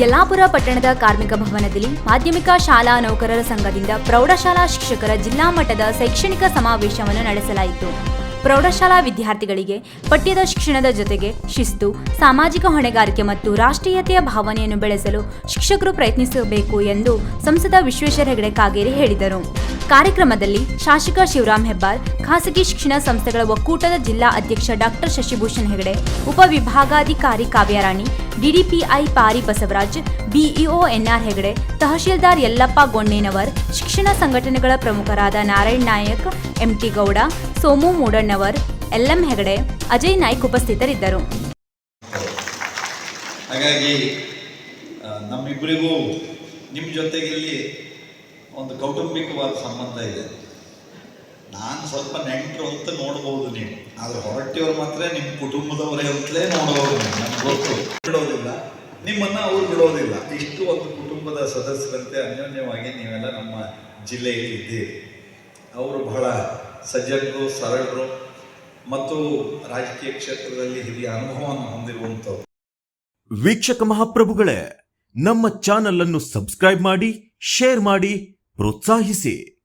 ಯಲ್ಲಾಪುರ ಪಟ್ಟಣದ ಕಾರ್ಮಿಕ ಭವನದಲ್ಲಿ ಮಾಧ್ಯಮಿಕ ಶಾಲಾ ನೌಕರರ ಸಂಘದಿಂದ ಪ್ರೌಢಶಾಲಾ ಶಿಕ್ಷಕರ ಜಿಲ್ಲಾ ಮಟ್ಟದ ಶೈಕ್ಷಣಿಕ ಸಮಾವೇಶವನ್ನು ನಡೆಸಲಾಯಿತು. ಪ್ರೌಢಶಾಲಾ ವಿದ್ಯಾರ್ಥಿಗಳಿಗೆ ಪಠ್ಯದ ಶಿಕ್ಷಣದ ಜೊತೆಗೆ ಶಿಸ್ತು, ಸಾಮಾಜಿಕ ಹೊಣೆಗಾರಿಕೆ ಮತ್ತು ರಾಷ್ಟ್ರೀಯತೆಯ ಭಾವನೆಯನ್ನು ಬೆಳೆಸಲು ಶಿಕ್ಷಕರು ಪ್ರಯತ್ನಿಸಬೇಕು ಎಂದು ಸಂಸದ ವಿಶ್ವೇಶ್ವರ ಹೆಗಡೆ ಕಾಗೇರಿ ಹೇಳಿದರು. ಕಾರ್ಯಕ್ರಮದಲ್ಲಿ ಶಾಸಕ ಶಿವರಾಮ್ ಹೆಬ್ಬಾರ್, ಖಾಸಗಿ ಶಿಕ್ಷಣ ಸಂಸ್ಥೆಗಳ ಒಕ್ಕೂಟದ ಜಿಲ್ಲಾ ಅಧ್ಯಕ್ಷ ಡಾಕ್ಟರ್ ಶಶಿಭೂಷಣ್ ಹೆಗಡೆ ಉಪವಿಭಾಗಾಧಿಕಾರಿ Kavyarani, DDPI Pari Basavaraj, BEO NR Hegade, tahsildar Yallappa Gondenavar ಶಿಕ್ಷಣ ಸಂಘಟನೆಗಳ ಪ್ರಮುಖರಾದ Narayan Nayak, M T Gowda, Somu Moodannavar, L M Hegde, Ajay Naik ಉಪಸ್ಥಿತರಿದ್ದರು. ಹಾಗಾಗಿ ನಮ್ಮಿಬ್ಬರಿಗೂ ನಿಮ್ಮ ಜೊತೆಗೆ ಒಂದು ಕೌಟುಂಬಿಕವಾದ ಸಂಬಂಧ ಇದೆ. ನಾನು ಸ್ವಲ್ಪ ನೆಂಟರು ಅಂತ ನೋಡ್ಬೋದು ನೀವು. ಆದ್ರೆ ಹೊರಟಿಯವ್ರು ಮಾತ್ರ ನಿಮ್ಮ ಕುಟುಂಬದವರೇ ಅಂತಲೇ ನೋಡೋರು ನಮ್ಗೆ ಗೊತ್ತು. ಬಿಡೋದಿಲ್ಲ. ನಿಮ್ಮನ್ನು ಅವ್ರು ಬಿಡೋದಿಲ್ಲ. ಇಷ್ಟು ಒಂದು ಕುಟುಂಬದ ಸದಸ್ಯರಂತೆ ಅನ್ಯೋನ್ಯವಾಗಿ ನೀವೆಲ್ಲ ನಮ್ಮ ಜಿಲ್ಲೆಯಲ್ಲಿ ಇದ್ದೀರಿ. ಅವರು ಬಹಳ ಸಜ್ಜನರು ಸರಳರು ಮತ್ತು ರಾಜಕೀಯ ಕ್ಷೇತ್ರದಲ್ಲಿ ಹಿರಿಯ ಅನುಭವವನ್ನು ಹೊಂದಿರುವಂಥವ್ರು. ವೀಕ್ಷಕ ಮಹಾಪ್ರಭುಗಳೇ, ನಮ್ಮ ಚಾನಲ್ ಅನ್ನು ಸಬ್ಸ್ಕ್ರೈಬ್ ಮಾಡಿ, ಶೇರ್ ಮಾಡಿ ಪ್ರೋತ್ಸಾಹಿಸಿ.